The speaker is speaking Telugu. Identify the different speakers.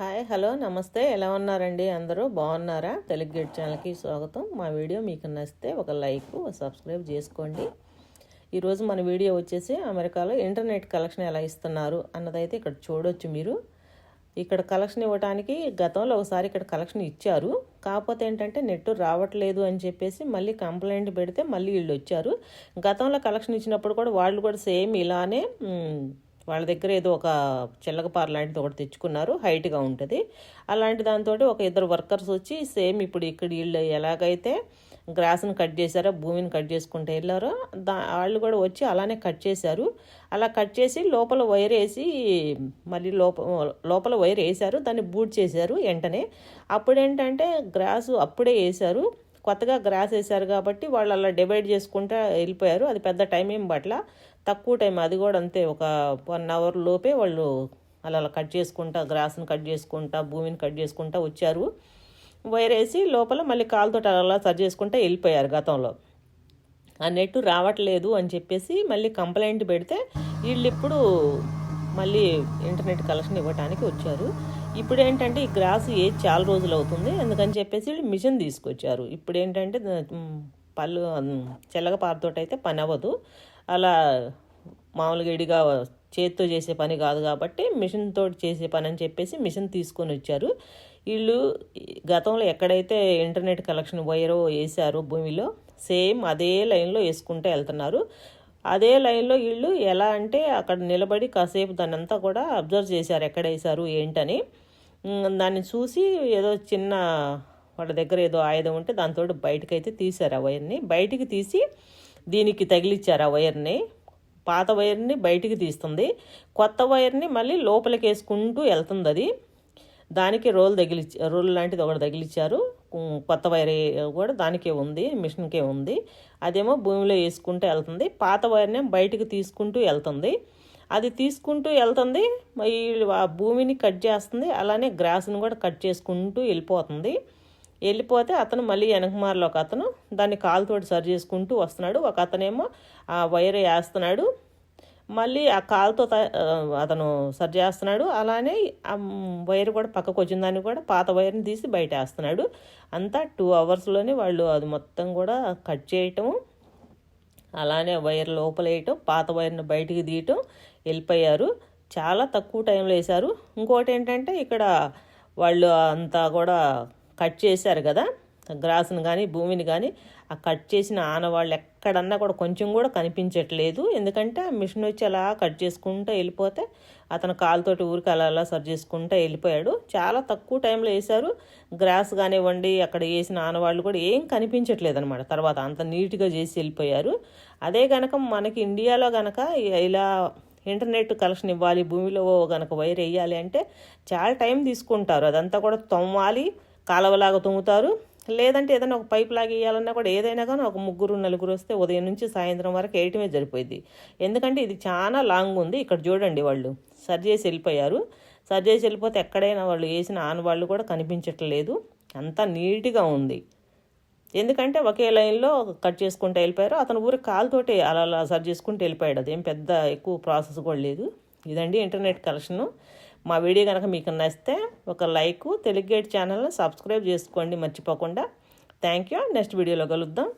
Speaker 1: హాయ్ హలో నమస్తే. ఎలా ఉన్నారండి? అందరూ బాగున్నారా? తెలుగు గేట్ ఛానల్కి స్వాగతం. మా వీడియో మీకు నచ్చితే ఒక లైక్ సబ్స్క్రైబ్ చేసుకోండి. ఈరోజు మన వీడియో వచ్చేసి అమెరికాలో ఇంటర్నెట్ కలెక్షన్ ఎలా ఇస్తున్నారు అన్నదైతే ఇక్కడ చూడొచ్చు మీరు. ఇక్కడ కలెక్షన్ ఇవ్వడానికి గతంలో ఒకసారి ఇక్కడ కలెక్షన్ ఇచ్చారు. కాకపోతే ఏంటంటే నెట్ రావట్లేదు అని చెప్పేసి మళ్ళీ కంప్లైంట్ పెడితే మళ్ళీ వీళ్ళు వచ్చారు. గతంలో కలెక్షన్ ఇచ్చినప్పుడు కూడా వాళ్ళు కూడా సేమ్ ఇలానే వాళ్ళ దగ్గర ఏదో ఒక చిల్లకపార లాంటిది ఒకటి తెచ్చుకున్నారు హైట్గా ఉంటుంది. అలాంటి దాంతో ఒక ఇద్దరు వర్కర్స్ వచ్చి సేమ్ ఇప్పుడు ఇక్కడ వీళ్ళు ఎలాగైతే గ్రాస్ని కట్ చేశారో భూమిని కట్ చేసుకుంటూ వెళ్ళారో దా వాళ్ళు కూడా వచ్చి అలానే కట్ చేశారు. అలా కట్ చేసి లోపల వైర్ వేసి మళ్ళీ లోప లోపల వైర్ వేశారు దాన్ని బూట్ చేశారు వెంటనే. అప్పుడు ఏంటంటే గ్రాసు అప్పుడే వేశారు. కొత్తగా గ్రాస్ వేశారు కాబట్టి వాళ్ళు అలా డివైడ్ చేసుకుంటా వెళ్ళిపోయారు. అది పెద్ద టైం ఏం పట్ల. తక్కువ టైం అది కూడా అంతే. ఒక వన్ అవర్ లోపే వాళ్ళు అలా అలా కట్ చేసుకుంటా గ్రాస్ని కట్ చేసుకుంటా భూమిని కట్ చేసుకుంటా వచ్చారు. వైర్ వేసి లోపల మళ్ళీ కాలుతో అలా సరి చేసుకుంటూ వెళ్ళిపోయారు గతంలో. ఆ నెట్ రావట్లేదు అని చెప్పేసి మళ్ళీ కంప్లైంట్ పెడితే వీళ్ళు ఇప్పుడు మళ్ళీ ఇంటర్నెట్ కలెక్షన్ ఇవ్వడానికి వచ్చారు. ఇప్పుడు ఏంటంటే ఈ గ్రాస్ ఏజ్ చాలా రోజులు అవుతుంది. అందుకని చెప్పేసి వీళ్ళు మిషన్ తీసుకొచ్చారు. ఇప్పుడు ఏంటంటే పళ్ళు ఉమ్, చెల్లగ పారతోటి అయితే పని అవ్వదు. అలా మామూలుగా ఇడిగా చేతితో చేసే పని కాదు కాబట్టి మిషన్ తోటి చేసే పని అని చెప్పేసి మిషన్ తీసుకొని వచ్చారు. వీళ్ళు గతంలో ఎక్కడైతే ఇంటర్నెట్ కలెక్షన్ వైరో వేసారో భూమిలో సేమ్ అదే లైన్లో వేసుకుంటూ వెళ్తున్నారు. అదే లైన్లో వీళ్ళు ఎలా అంటే అక్కడ నిలబడి కాసేపు దానంతా కూడా అబ్జర్వ్ చేశారు ఎక్కడ వేశారు ఏంటని. దాన్ని చూసి ఏదో చిన్న వాళ్ళ దగ్గర ఏదో ఆయుధం ఉంటే దాంతో బయటకు అయితే తీశారు ఆ వైర్ని. బయటికి తీసి దీనికి తగిలిచ్చారు ఆ వైర్ని. పాత వైర్ని బయటికి తీస్తుంది. కొత్త వైర్ని మళ్ళీ లోపలికి వేసుకుంటూ వెళ్తుంది అది దానికి రోల్ తగిలిచ్చి రోల్ లాంటిది ఒకటి తగిలిచ్చారు. కొత్త వైర్ కూడా దానికే ఉంది మిషన్కే ఉంది. అదేమో భూమిలో వేసుకుంటూ వెళ్తుంది. పాత వైర్నే బయటకు తీసుకుంటూ వెళ్తుంది. అది తీసుకుంటూ వెళ్తుంది ఈ ఆ భూమిని కట్ చేస్తుంది అలానే గ్రాస్ని కూడా కట్ చేసుకుంటూ వెళ్ళిపోతుంది. వెళ్ళిపోతే అతను మళ్ళీ వెనకమారలో ఒక అతను దాన్ని కాలుతోటి సరి చేసుకుంటూ వస్తున్నాడు. ఒక అతనేమో ఆ వైర్ వేస్తున్నాడు. మళ్ళీ ఆ కాలుతో త- అతను సరి చేస్తున్నాడు. అలానే ఆ వైర్ కూడా పక్కకు వచ్చిన దాన్ని కూడా పాత వైర్ని తీసి బయట వేస్తున్నాడు. అంతా టూ అవర్స్లోనే వాళ్ళు అది మొత్తం కూడా కట్ చేయటము అలానే వైర్ లోపల వేయటం పాత వైర్ని బయటికి తీయటం వెళ్ళిపోయారు. చాలా తక్కువ టైంలో వేశారు. ఇంకోటి ఏంటంటే ఇక్కడ వాళ్ళు అంతా కూడా కట్ చేశారు కదా. గ్రాస్ని కానీ భూమిని కానీ ఆ కట్ చేసిన ఆనవాళ్ళు ఎక్కడన్నా కూడా కొంచెం కూడా కనిపించట్లేదు. ఎందుకంటే ఆ మిషన్ వచ్చి అలా కట్ చేసుకుంటూ వెళ్ళిపోతే అతను కాలుతోటి ఊరికి అలా అలా సరి చేసుకుంటూ వెళ్ళిపోయాడు. చాలా తక్కువ టైంలో వేశారు. గ్రాస్ కానివ్వండి అక్కడ వేసిన ఆనవాళ్ళు కూడా ఏం కనిపించట్లేదు అనమాట తర్వాత అంత నీట్గా చేసి వెళ్ళిపోయారు. అదే కనుక మనకి ఇండియాలో కనుక ఇలా ఇంటర్నెట్ కలెక్షన్ ఇవ్వాలి భూమిలో గనక వైర్ వేయాలి అంటే చాలా టైం తీసుకుంటారు. అదంతా కూడా తొమ్మాలి కాలవలాగా తొమ్ముతారు లేదంటే ఏదైనా ఒక పైప్ లాగా వేయాలన్నా కూడా ఏదైనా కానీ ఒక ముగ్గురు నలుగురు వస్తే ఉదయం నుంచి సాయంత్రం వరకు వేయటమే సరిపోయింది. ఎందుకంటే ఇది చాలా లాంగ్ ఉంది. ఇక్కడ చూడండి వాళ్ళు. సరి చేసి వెళ్ళిపోయారు. సరి చేసి వెళ్ళిపోతే ఎక్కడైనా వాళ్ళు వేసిన ఆన్ వాళ్ళు కూడా కనిపించట్లేదు. అంతా నీట్గా ఉంది. ఎందుకంటే ఒకే లైన్లో కట్ చేసుకుంటూ వెళ్ళిపోయారు. అతను ఊరికి కాలుతోటి అలా అలా సరి చేసుకుంటూ వెళ్ళిపోయాడు. అదేం పెద్ద ఎక్కువ ప్రాసెస్ కూడా లేదు. ఇదండి ఇంటర్నెట్ కలెక్షను మా వీడియో కనుక మీకు నచ్చితే ఒక లైక్ తెలుగు గేట్ ఛానల్ని సబ్స్క్రైబ్ చేసుకోండి మర్చిపోకుండా. Thank you. నెక్స్ట్ వీడియోలో కలుద్దాం.